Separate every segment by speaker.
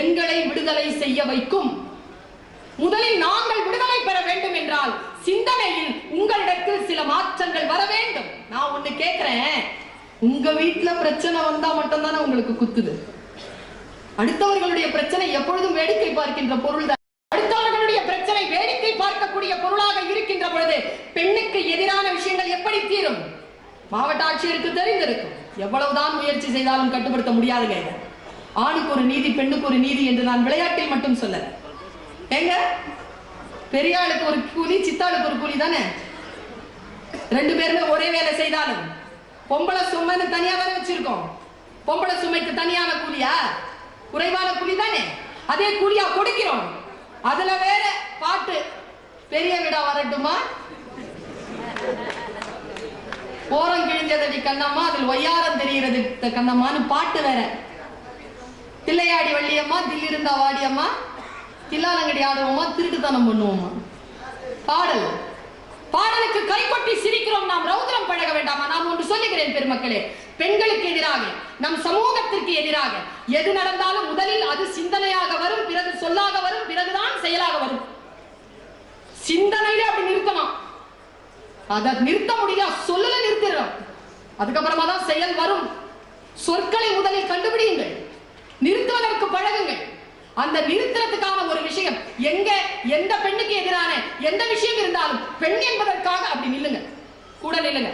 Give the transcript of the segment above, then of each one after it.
Speaker 1: எங்களை விடுதலை செய்ய வைக்கும். முதலில் நாங்கள் விடுதலை பெற வேண்டும் என்றால் சிந்தனையில் உங்களிடத்தில் சில மாற்றங்கள் வர வேண்டும். நான் ஒண்ணு கேட்கிறேன் உங்க வீட்டுல பிரச்சனை வந்தா மட்டும்தானே உங்களுக்கு குத்துது? அடுத்தவர்களுடைய பிரச்சனை எப்பொழுதும் வேடிக்கை பார்க்கின்ற பொருள் தான். அடுத்தவர்களுடைய பிரச்சனை வேடிக்கை பார்க்கக்கூடிய பொருளாக இருக்கின்ற பொழுது பெண்ணுக்கு எதிரான விஷயங்கள் எப்படி தீரும்? மாவட்ட ஆட்சியருக்கு தெரிந்திருக்கும். எவ்வளவுதான் முயற்சி செய்தாலும் கட்டுப்படுத்த முடியாதுங்க இதை. ஆணுக்கு ஒரு நீதி பெண்ணுக்கு ஒரு நீதி என்று நான் விளையாட்டில் மட்டும் சொல்லல. ஏங்க? பெரிய ஆளுக்கு ஒரு கூலி சித்தாளுக்கு ஒரு கூலி தானே? ரெண்டு பேருமே ஒரே வேலை செய்தாலும். பொம்பளை சுமைன்னு தனியா தானே வச்சிருக்கோம். பொம்பளை சுமைக்கு தனியான கூலியா? குறைவான கூலி தானே? அதே கூலியா கொடுக்கிறோம். அதுல வேற பாட்டு. பெரிய விடா வரட்டுமா? ஓரம் கிழிஞ்சதடி கண்ணம்மா அதில் ஒய்யாரம் தெரிகிறது. கண்ணம்மான்னு பாட்டு வேற. தில்லையாடி வள்ளியம்மா தில்லிருந்தா வாடியம்மா தில்லாலங்கடி ஆடுவோமா திருட்டுத்தனம் பண்ணுவோமா பாடல். பாடலுக்கு கைப்பற்றி சிரிக்கிறோம் நாம் ரௌத்ரம் பழக வேண்டாமா நான் ஒன்று சொல்லுகிறேன் பெருமக்களே பெண்களுக்கு எதிராக நம் சமூகத்திற்கு எதிராக எது நடந்தாலும் முதலில் அது சிந்தனையாக வரும் பிறகு சொல்லாக வரும் பிறகுதான் செயலாக வரும். சிந்தனையில அப்படி நிறுத்தணும். அதை நிறுத்த முடியாது சொல்லல நிறுத்திடும் அதுக்கப்புறமா தான் செயல் வரும். சொற்களை முதலில் கண்டுபிடியுங்கள். அந்த நிறுத்துறதுக்கான ஒரு விஷயம். எங்க எந்த பெண்ணுக்கு எதிரான எந்த விஷயம் இருந்தாலும் பெண் என்பதற்காக அப்படி நில்லுங்க. கூட நில்லுங்க.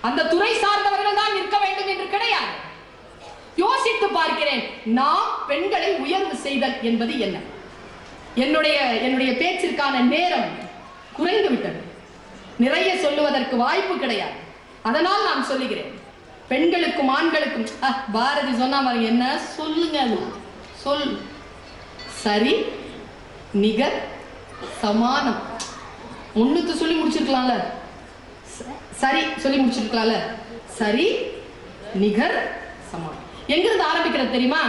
Speaker 1: அந்த துறை சார்ந்தவர்கள் தான் நிற்க வேண்டும் என்று கிடையாது. யோசித்து பார்க்கிறேன் நாம் பெண்களை உயர்வு செய்தல் என்பது என்ன? என்னுடைய என்னுடைய பேச்சிற்கான நேரம் குறைந்து விட்டது. நிறைய சொல்லுவதற்கு வாய்ப்பு கிடையாது. அதனால் நான் சொல்லுகிறேன் பெண்களுக்கும் ஆண்களுக்கும் பாரதி சொன்னா பாருங்க என்ன? சொல்லுங்க அது. சொல். சரி நிகர் சமானம். ஒண்ணுத்து சொல்லி முடிச்சிருக்கலாம்ல. சரி சொல்லி முடிச்சிருக்கலாம்ல. சரி நிகர் சமானம். எங்கிருந்து ஆரம்பிக்கிறது தெரியுமா?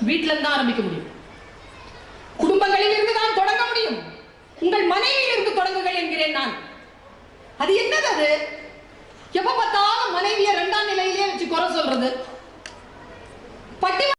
Speaker 1: வீட்ல இருந்து தான் ஆரம்பிக்க முடியும். குடும்பங்களில் இருந்து தொடங்க முடியும். உங்கள் மனைவியில் இருந்து தொடங்குங்கள் என்கிறேன் நான். அது என்னது அது? எப்ப பார்த்தாலும் மனைவியை ரெண்டாம் நிலையிலேயே வச்சு குறை சொல்றது.